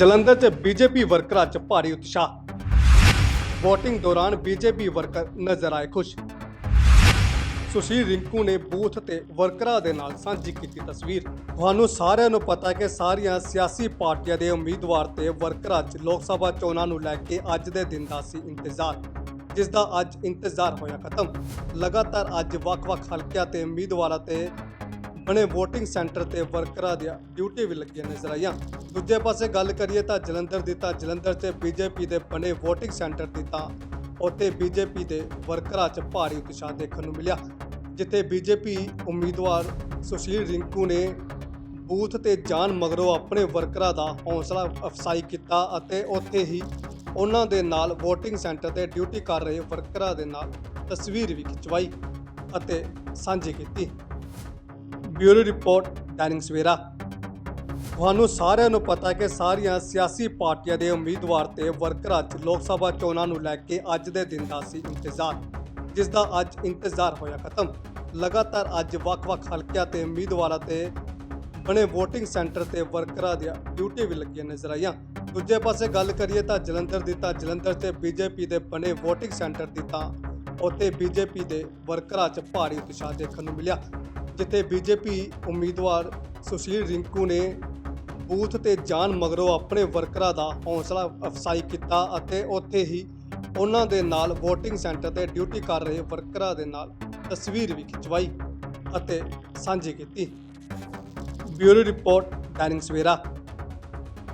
ਜਲੰਧਰ 'ਚ ਬੀਜੇਪੀ ਵਰਕਰਾਂ 'ਚ ਭਾਰੀ ਉਤਸ਼ਾਹ। VOTING ਦੌਰਾਨ ਬੀਜੇਪੀ ਵਰਕਰ ਨਜ਼ਰ ਆਏ ਖੁਸ਼। ਸੁਸ਼ੀਲ ਰਿੰਕੂ ਨੇ ਬੂਥ ਤੇ ਵਰਕਰਾਂ ਦੇ ਨਾਲ ਸਾਂਝੀ ਕੀਤੀ ਤਸਵੀਰ। ਤੁਹਾਨੂੰ ਸਾਰਿਆਂ ਨੂੰ ਪਤਾ ਕਿ ਸਾਰੀਆਂ ਸਿਆਸੀ ਪਾਰਟੀਆਂ ਦੇ ਉਮੀਦਵਾਰ ਤੇ ਵਰਕਰਾਂ 'ਚ ਲੋਕ ਸਭਾ ਚੋਣਾਂ ਨੂੰ ਲੈ ਕੇ ਅੱਜ ਦੇ ਦਿਨ ਦਾ ਸੀ ਇੰਤਜ਼ਾਰ, ਜਿਸ ਦਾ ਅੱਜ ਇੰਤਜ਼ਾਰ ਹੋਇਆ ਖਤਮ। ਲਗਾਤਾਰ ਅੱਜ ਵੱਖ-ਵੱਖ ਹਲਕਿਆਂ ਤੇ ਉਮੀਦਵਾਰਾਂ ਤੇ ਬਣੇ VOTING ਸੈਂਟਰ ਤੇ ਵਰਕਰਾਂ ਦੀਆਂ ਡਿਊਟੀ ਵੀ ਲੱਗੀਆਂ ਨਜ਼ਰ ਆਈਆਂ। ਦੂਜੇ ਪਾਸੇ ਗੱਲ ਕਰੀਏ ਤਾਂ ਜਲੰਧਰ ਦੀ ਤਾਂ ਜਲੰਧਰ 'ਚ ਬੀਜੇਪੀ ਦੇ ਬਣੇ VOTING ਸੈਂਟਰ ਦੀ ਤਾਂ ਉੱਥੇ ਬੀਜੇਪੀ ਦੇ ਵਰਕਰਾਂ 'ਚ ਭਾਰੀ ਉਤਸ਼ਾਹ ਦੇਖਣ ਨੂੰ ਮਿਲਿਆ, ਜਿੱਥੇ ਬੀਜੇਪੀ ਉਮੀਦਵਾਰ ਸੁਸ਼ੀਲ ਰਿੰਕੂ ਨੇ ਬੂਥ ਤੇ ਜਾਣ ਮਗਰੋਂ ਆਪਣੇ ਵਰਕਰਾਂ ਦਾ ਹੌਸਲਾ ਅਫਸਾਈ ਕੀਤਾ ਅਤੇ ਉੱਥੇ ਹੀ ਉਹਨਾਂ ਦੇ ਨਾਲ VOTING ਸੈਂਟਰ ਤੇ ਡਿਊਟੀ ਕਰ ਰਹੇ ਵਰਕਰਾਂ ਦੇ ਨਾਲ ਤਸਵੀਰ ਵੀ ਖਿਚਵਾਈ ਅਤੇ ਸਾਂਝੀ ਕੀਤੀ। Bureau report Dainik Savera. ਤੁਹਾਨੂੰ ਸਾਰਿਆਂ ਨੂੰ ਪਤਾ ਹੈ ਕਿ ਸਾਰੀਆਂ ਸਿਆਸੀ ਪਾਰਟੀਆਂ ਦੇ ਉਮੀਦਵਾਰ ਤੇ ਵਰਕਰਾਂ 'ਚ ਲੋਕ ਸਭਾ ਚੋਣਾਂ ਨੂੰ ਲੈ ਕੇ ਅੱਜ ਦੇ ਦਿਨ ਦਾ ਸੀ ਇੰਤਜ਼ਾਰ, ਜਿਸ ਦਾ ਅੱਜ ਇੰਤਜ਼ਾਰ ਹੋਇਆ ਖਤਮ। ਲਗਾਤਾਰ ਅੱਜ ਵੱਖ-ਵੱਖ ਹਲਕਿਆਂ ਤੇ ਉਮੀਦਵਾਰਾਂ ਤੇ ਬਣੇ VOTING ਸੈਂਟਰ ਤੇ ਵਰਕਰਾਂ ਦੀਆਂ ਡਿਊਟੀ ਵੀ ਲੱਗੀਆਂ ਨਜ਼ਰ ਆਈਆਂ। ਦੂਜੇ ਪਾਸੇ ਗੱਲ ਕਰੀਏ ਤਾਂ ਜਲੰਧਰ ਦੀ ਤਾਂ ਜਲੰਧਰ 'ਚ ਬੀਜੇਪੀ ਦੇ ਬਣੇ VOTING ਸੈਂਟਰ ਦੀ ਤਾਂ ਉੱਥੇ ਬੀਜੇਪੀ ਦੇ ਵਰਕਰਾਂ 'ਚ ਭਾਰੀ ਉਤਸ਼ਾਹ ਦੇਖਣ ਨੂੰ ਮਿਲਿਆ। ਜਿੱਥੇ ਬੀਜੇਪੀ ਉਮੀਦਵਾਰ ਸੁਸ਼ੀਲ ਰਿੰਕੂ ਨੇ ਬੂਥ ਤੇ ਜਾਣ ਮਗਰੋਂ ਆਪਣੇ ਵਰਕਰਾਂ ਦਾ ਹੌਸਲਾ ਅਫਸਾਈ ਕੀਤਾ ਅਤੇ ਉੱਥੇ ਹੀ ਉਹਨਾਂ ਦੇ ਨਾਲ VOTING ਸੈਂਟਰ ਤੇ ਡਿਊਟੀ ਕਰ ਰਹੇ ਵਰਕਰਾਂ ਦੇ ਨਾਲ ਤਸਵੀਰ ਵੀ ਖਿਚਵਾਈ ਅਤੇ ਸਾਂਝੀ ਕੀਤੀ। Bureau report Dainik Savera.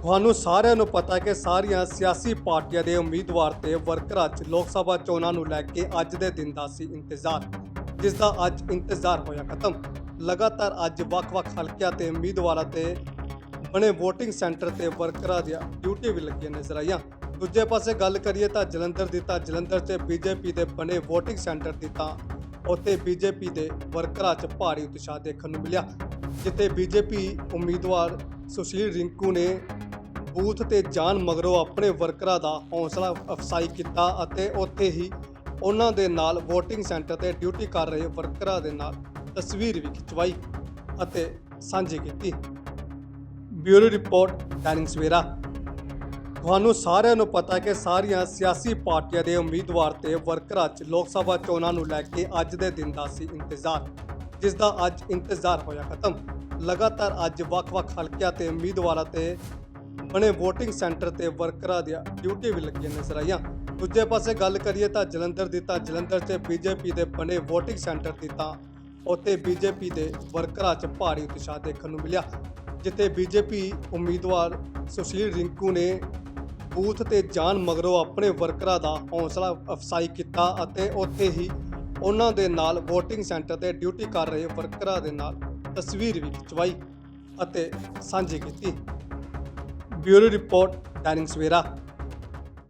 ਤੁਹਾਨੂੰ ਸਾਰਿਆਂ ਨੂੰ ਪਤਾ ਕਿ ਸਾਰੀਆਂ ਸਿਆਸੀ ਪਾਰਟੀਆਂ ਦੇ ਉਮੀਦਵਾਰ ਤੇ ਵਰਕਰਾਂ 'ਚ ਲੋਕ ਸਭਾ ਚੋਣਾਂ ਨੂੰ ਲੈ ਕੇ ਅੱਜ ਦੇ ਦਿਨ ਦਾ ਸੀ ਇੰਤਜ਼ਾਰ। ਜਿਸ ਦਾ ਅੱਜ ਇੰਤਜ਼ਾਰ ਹੋਇਆ ਖਤਮ। ਲਗਾਤਾਰ ਅੱਜ ਵੱਖ-ਵੱਖ ਹਲਕਿਆਂ ਤੇ ਉਮੀਦਵਾਰਾਂ ਤੇ ਬਣੇ VOTING ਸੈਂਟਰ ਤੇ ਵਰਕਰਾਂ ਦੀਆਂ ਡਿਊਟੀ ਵੀ ਲੱਗੀਆਂ ਨਜ਼ਰ ਆਈਆਂ। ਦੂਜੇ ਪਾਸੇ ਗੱਲ ਕਰੀਏ ਤਾਂ ਜਲੰਧਰ ਦੀ ਤਾਂ ਜਲੰਧਰ 'ਚ ਬੀਜੇਪੀ ਦੇ ਬਣੇ VOTING ਸੈਂਟਰ ਦੀ ਤਾਂ ਉੱਥੇ ਬੀਜੇਪੀ ਦੇ ਵਰਕਰਾਂ 'ਚ ਭਾਰੀ ਉਤਸ਼ਾਹ ਦੇਖਣ ਨੂੰ ਮਿਲਿਆ, ਜਿੱਥੇ ਬੀਜੇਪੀ ਉਮੀਦਵਾਰ ਸੁਸ਼ੀਲ ਰਿੰਕੂ ਨੇ ਬੂਥ ਤੇ ਜਾਣ ਮਗਰੋਂ ਆਪਣੇ ਵਰਕਰਾਂ ਦਾ ਹੌਸਲਾ ਅਫਸਾਈ ਕੀਤਾ ਅਤੇ ਉੱਥੇ ਹੀ ਉਹਨਾਂ ਦੇ ਨਾਲ VOTING ਸੈਂਟਰ ਤੇ ਡਿਊਟੀ ਕਰ ਰਹੇ ਵਰਕਰਾਂ ਦੇ ਨਾਲ ਤਸਵੀਰ ਵੀ ਖਿਚਵਾਈ ਅਤੇ ਸਾਂਝੀ ਕੀਤੀ। Bureau report Dainik Savera. ਤੁਹਾਨੂੰ ਸਾਰਿਆਂ ਨੂੰ ਪਤਾ ਕਿ ਸਾਰੀਆਂ ਸਿਆਸੀ ਪਾਰਟੀਆਂ ਦੇ ਉਮੀਦਵਾਰ ਤੇ ਵਰਕਰਾਂ 'ਚ ਲੋਕ ਸਭਾ ਚੋਣਾਂ ਨੂੰ ਲੈ ਕੇ ਅੱਜ ਦੇ ਦਿਨ ਦਾ ਸੀ ਇੰਤਜ਼ਾਰ, ਜਿਸ ਦਾ ਅੱਜ ਇੰਤਜ਼ਾਰ ਹੋਇਆ ਖਤਮ। ਲਗਾਤਾਰ ਅੱਜ ਵੱਖ-ਵੱਖ ਹਲਕਿਆਂ ਤੇ ਉਮੀਦਵਾਰਾਂ ਤੇ ਬਣੇ VOTING ਸੈਂਟਰ ਤੇ ਵਰਕਰਾਂ ਦੀਆਂ ਡਿਊਟੀ ਵੀ ਲੱਗੀਆਂ ਨਜ਼ਰ ਆਈਆਂ। ਦੂਜੇ ਪਾਸੇ ਗੱਲ ਕਰੀਏ ਤਾਂ ਜਲੰਧਰ ਦੀ ਤਾਂ ਜਲੰਧਰ 'ਚ ਬੀਜੇਪੀ ਦੇ ਬਣੇ VOTING ਸੈਂਟਰ ਦੀ ਤਾਂ ਉੱਥੇ ਬੀਜੇਪੀ ਦੇ ਵਰਕਰਾਂ 'ਚ ਭਾਰੀ ਉਤਸ਼ਾਹ ਦੇਖਣ ਨੂੰ ਮਿਲਿਆ, ਜਿੱਥੇ ਬੀਜੇਪੀ ਉਮੀਦਵਾਰ ਸੁਸ਼ੀਲ ਰਿੰਕੂ ਨੇ ਬੂਥ ਤੇ ਜਾਣ ਮਗਰੋਂ ਆਪਣੇ ਵਰਕਰਾਂ ਦਾ ਹੌਸਲਾ ਅਫਸਾਈ ਕੀਤਾ ਅਤੇ ਉੱਥੇ ਹੀ ਉਹਨਾਂ ਦੇ ਨਾਲ VOTING ਸੈਂਟਰ ਤੇ ਡਿਊਟੀ ਕਰ ਰਹੇ ਵਰਕਰਾਂ ਦੇ ਨਾਲ ਤਸਵੀਰ ਵੀ ਖਿਚਵਾਈ ਅਤੇ ਸਾਂਝੀ ਕੀਤੀ। ਬਿਊਰੋ ਰਿਪੋਰਟ ਦੈਨਿਕ ਸਵੇਰਾ